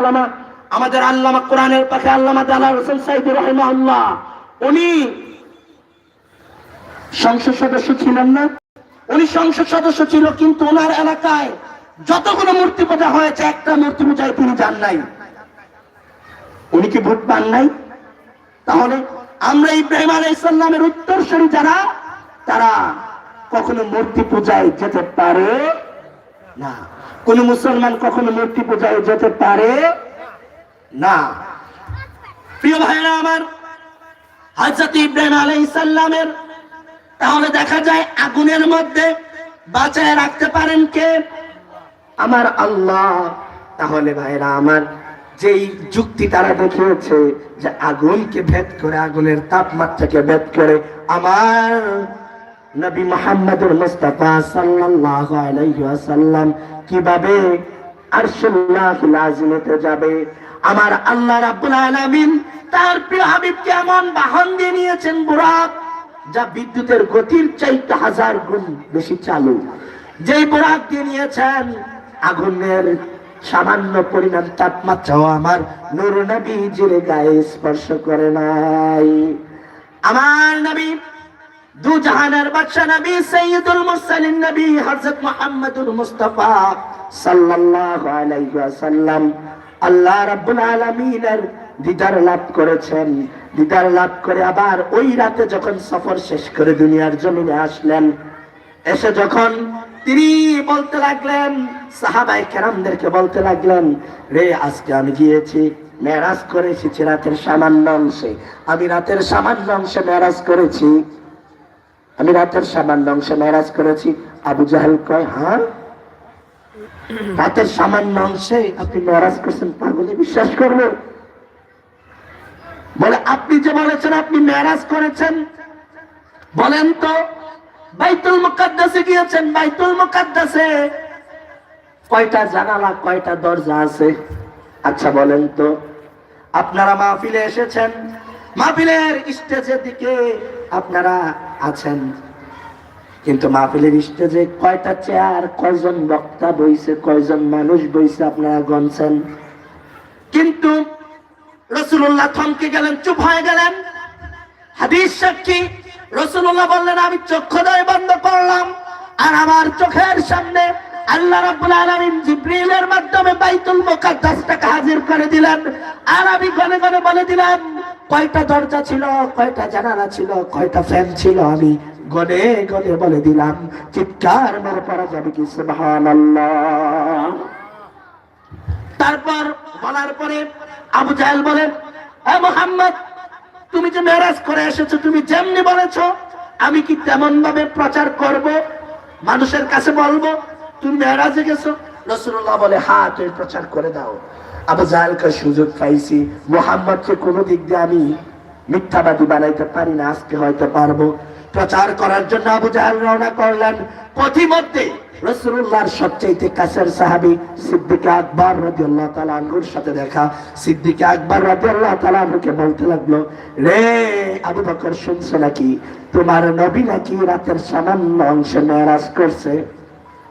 আল্লামা, আমাদের আল্লামা কোরআনের পাখে আল্লামা দালা হোসেন সাইদুর রহমাল্লাহ উনি সংসদ সদস্য ছিলেন না। উনি সংসদ সদস্য ছিল, কিন্তু ওনার এলাকায় যতগুলো মূর্তি পূজা হয়েছে, একটা মূর্তি পূজায় তিনি যান নাই। উনি কি ভোট পান নাই? তাহলে আমরা ইব্রাহিম আলাই ইসলামের উত্তরসূরি যারা, তারা কখনো মূর্তি পূজায় যেতে পারে না। কোন মুসলমান কখনো মূর্তি পূজায় যেতে পারে? না। প্রিয় ভাইরা আমার হজরত ইব্রাহিম আলাই ইসাল্লামের তাহলে দেখা যায় আগুনের মধ্যে বাঁচায় রাখতে পারেন কে? আমার আল্লাহ। তাহলে ভাইরা আমার, যেই যুক্তি তারা দেখিয়েছে যে আগুনকে ভেদ করে, আগুনের তাপমাত্রাকে ভেদ করে, আমার নবী মোহাম্মদুর মুস্তাফা সাল্লাল্লাহু আলাইহি ওয়াসাল্লাম কীভাবে আরশুল্লাহিল আযিমেতে যাবে? আমার আল্লাহ রাব্বুল আলামিন তার প্রিয় হাবিবকে এমন বাহন দিয়ে নিয়েছেন বুরাক, যা বিদ্যুতের গতির চাইতে হাজার গুণ বেশি চালু। যেই বুরাক দিয়ে নিয়েছেন, আগুনের সামান্য পরিমাণ তাপমাত্রাও আমার নুর নবীজির গায়ে স্পর্শ করে নাই। আমার নবী দু জাহানের বাদশা নবী সৈয়দুল মুরসালিন নবী হযরত মুহাম্মদুর মুস্তাফা সাল্লাল্লাহু আলাইহি ওয়াসাল্লাম আল্লাহ রাব্বুল আলামিনের দিদার লাভ করেছেন। দিদার লাভ করে আবার ওই রাতে যখন সফর শেষ করে দুনিয়ার জমিনে আসলেন, এসে যখন তিনি বলতে লাগলেন সাহাবাই কেরামদেরকে বলতে লাগলেন, রে, আজকে আমি গিয়েছি, মেরাজ করে এসেছি রাতের সামান্য অংশে। আমি রাতের সামান্য অংশে মেরাজ করেছি। আমি রাতের সামান্য অংশে মেরাজ করেছি। আবু জাহেল কয় হ্যাঁ? রাতের সামান্য অংশে আপনি মেরাজ করছেন, পাগলে বিশ্বাস করবে বলে, আপনি যে বলেছেন, আপনি মেরাজ করেছেন। বলেন তো, বাইতুল মুকাদ্দাসে গিয়েছেন, বাইতুল মুকাদ্দাসে। কয়টা জানালা, কয়টা দরজা আছে? আচ্ছা বলেন তো, আপনারা মাহফিলে এসেছেন? মাহফিলের স্টেজের দিকে আপনারা আছেন। কিন্তু মাহফিলের স্টেজে কয়টা চেয়ার, কয়জন বক্তা বইছে, কয়জন মানুষ বইছে আপনারা গনছেন কিন্তু রসুল্লাহ থমকে গেলেন, চুপ হয়ে গেলেন। হাদিস সাক্ষী রসুল্লাহ বললেন, আমি চক্ষুদয় বন্ধ করলাম আর আমার চোখের সামনে আল্লাহ রাব্বুল আলামিন জিব্রিলের মাধ্যমে বাইতুল মুকাদ্দাসটাকে হাজির করে দিলেন। আর আমি গনে গনে বলে দিলাম কয়টা দরজা ছিল, কয়টা জানালা ছিল, কয়টা ফ্যান ছিল? আমি গনে গনে বলে দিলাম, চিৎকার মেরে পড়া যাবে কি? তারপর বলার পরে আবু জাহেল বলেন এ মোহাম্মদ, তুমি যে মেরাজ করে এসেছ, তুমি যেমনি বলেছ, আমি কি তেমন ভাবে প্রচার করব? মানুষের কাছে বলব, তুমি মেরাজে গেছো? রসুল্লাহ বলে হ্যাঁ তুমি প্রচার করে দাও। আবু জাহেলকে সুযোগ পাইছি। মোহাম্মদকে কোনো দিক দিয়ে আমি মিথ্যাবাদী বানাইতে পারি না, আজকে হয়তো পারব। প্রচার করার জন্য আবু জাহেল রওনা করলেন। পথিমধ্যে রসুল্লাহর সবচাইতে কাছের সাহাবি সিদ্দিক আকবর রাজি আল্লাহ তালা আনহুর সাথে দেখা। সিদ্দিক আকবর রাজি আল্লাহ তালা আনহুকে বলতে লাগল, রে আবু বকর, শুনছো নাকি? তোমার নবী নাকি রাতের সামান্য অংশে মেরাজ করছে।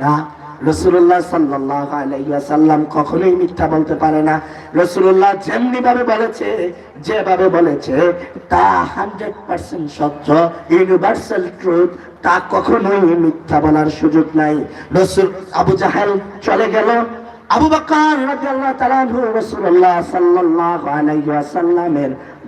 না? রসুল্লাহ সাল্লাল্লাহু আলাইহি ওয়াসাল্লাম কখনোই মিথ্যা বলতে পারে না। রসুল্লাহ যেমনি ভাবে বলেছে, যেভাবে বলেছে, তা হান্ড্রেড পার্সেন্ট সত্য। ইউনিভার্সাল ট্রুথ তা কখনোই মিথ্যা বলার সুযোগ নাই। রসুল আবু জাহেল চলে গেল। আবু বকর রাদিয়াল্লাহু তাআলা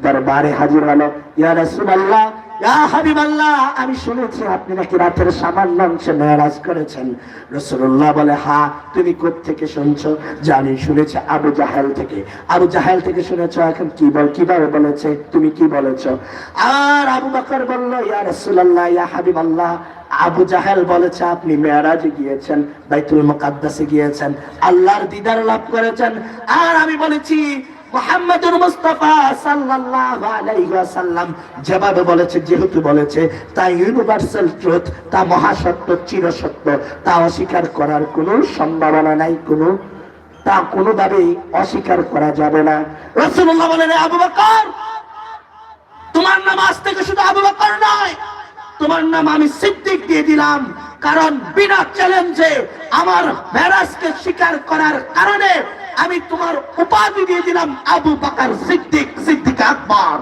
দরবারে হাজির হলো। ইয়া রাসূলুল্লাহ আমি শুনেছি আপনি নাকি রাতের সামান্য অংশে মেরাজ করেছেন। রসুল্লাহ বলে, হা, তুমি থেকে শুনছো? জানি, শুনেছি আবু জাহেল থেকে। আবু জাহেল থেকে শুনেছো, এখন কি বল, কীভাবে বলেছে, তুমি কি বলেছ? আর আবু বকর বলল, ইয়া রসুল্লাহ ইয়া হাবিবাল্লাহ, আবু জাহেল বলেছে আপনি মেয়ারাজে গিয়েছেন, বাইতুল মুকাদ্দাসে গিয়েছেন, আল্লাহর দিদার লাভ করেছেন। আর আমি বলেছি মোহাম্মদুর মুস্তাফা সাল্লাল্লাহু আলাইহি ওয়াসাল্লাম যেভাবে বলেছে, যেহেতু বলেছে, তা ইউনিভার্সাল ট্রুথ তা মহাসত্য, চিরসত্য, তা অস্বীকার করার কোনো সম্ভাবনা নাই, কোনো, তা কোনোভাবেই অস্বীকার করা যাবে না। রাসূলুল্লাহ বলেন আবু বকর, তোমার নাম আজ থেকে শুধু আবু বকর নয়, তোমার নাম আমি সিদ্দিক দিয়ে দিলাম, কারণ বিনা চ্যালেঞ্জে আমার মেরাজকে স্বীকার করার কারণে আমি তোমার উপাধি দিয়ে দিলাম আবু বকর সিদ্দিক সিদ্দিক আকবর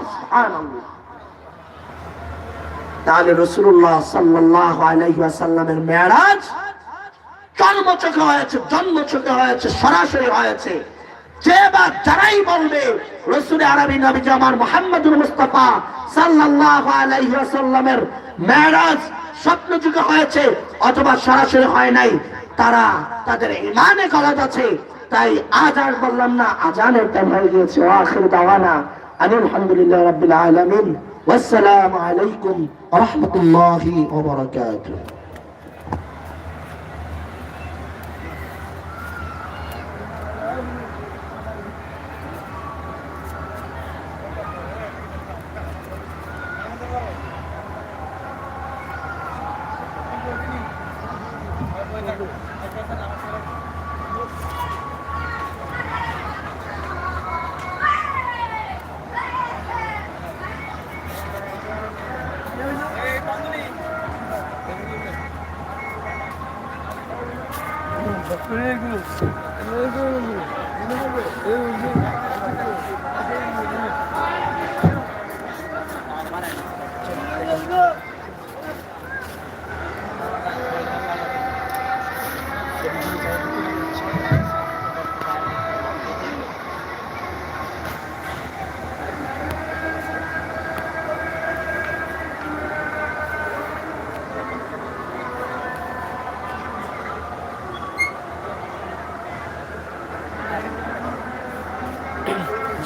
তাহলে রসুল্লাহ সাল্লাহ মেয়ারাজ হয়েছে হয়েছে, সরাসরি হয়েছে। যে বা যারাই বলবে, রসুল আরবি নবী আমার মোহাম্মদুল মুস্তাফা সাল্লাহ আলাইসাল্লামের মেয়ারাজ স্বপ্ন যুগে হয়েছে, অথবা সরাসরি হয় নাই, তারা তাদের ইমানে গলাদ আছে তাই আজ আর বললাম না, আজানের টাইম হয়ে গিয়েছে, ও আখির দাওয়ানা। আলহামদুলিল্লাহ রাব্বিল আলামিন। ওয়াসসালামু আলাইকুম ওয়া রাহমাতুল্লাহি ওয়া বারাকাতুহু। Eu, eu,